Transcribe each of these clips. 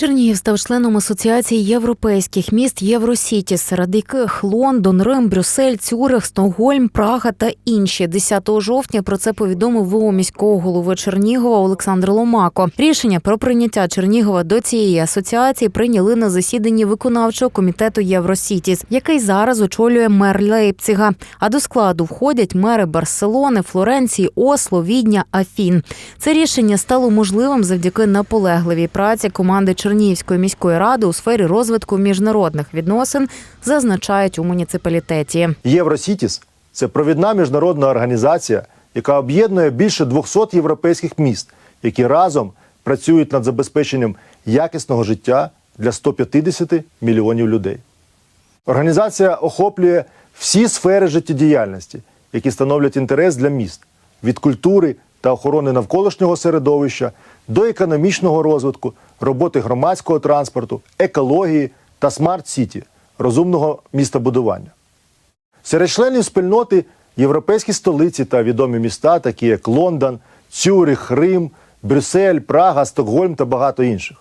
Чернігів став членом асоціації європейських міст Євросіті, серед яких Лондон, Рим, Брюссель, Цюрих, Стокгольм, Прага та інші. 10 жовтня про це повідомив ВО міського голови Чернігова Олександр Ломако. Рішення про прийняття Чернігова до цієї асоціації прийняли на засіданні виконавчого комітету Євросітіс, який зараз очолює мер Лейпціга. А до складу входять мери Барселони, Флоренції, Осло, Відня, Афін. Це рішення стало можливим завдяки наполегливій праці команди Чернігівської міської ради у сфері розвитку міжнародних відносин, зазначають у муніципалітеті. Євросітіс це провідна міжнародна організація, яка об'єднує більше 200 європейських міст, які разом працюють над забезпеченням якісного життя для 150 мільйонів людей. Організація охоплює всі сфери життєдіяльності, які становлять інтерес для міст від культури та охорони навколишнього середовища до економічного розвитку, роботи громадського транспорту, екології та смарт-сіті розумного містобудування. Серед членів спільноти європейські столиці та відомі міста, такі як Лондон, Цюрих, Рим, Брюссель, Прага, Стокгольм та багато інших.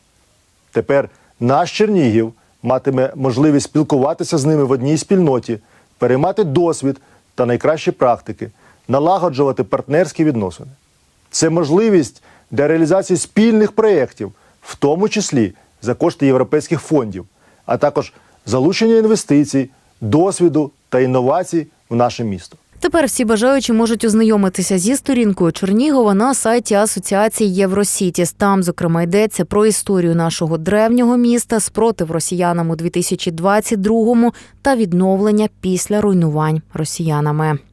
Тепер наш Чернігів матиме можливість спілкуватися з ними в одній спільноті, переймати досвід та найкращі практики, налагоджувати партнерські відносини. Це можливість для реалізації спільних проєктів, в тому числі за кошти європейських фондів, а також залучення інвестицій, досвіду та інновацій в наше місто. Тепер всі бажаючі можуть ознайомитися зі сторінкою Чернігова на сайті Асоціації Євросітіс. Там, зокрема, йдеться про історію нашого древнього міста, спротив росіянам у 2022-му та відновлення після руйнувань росіянами.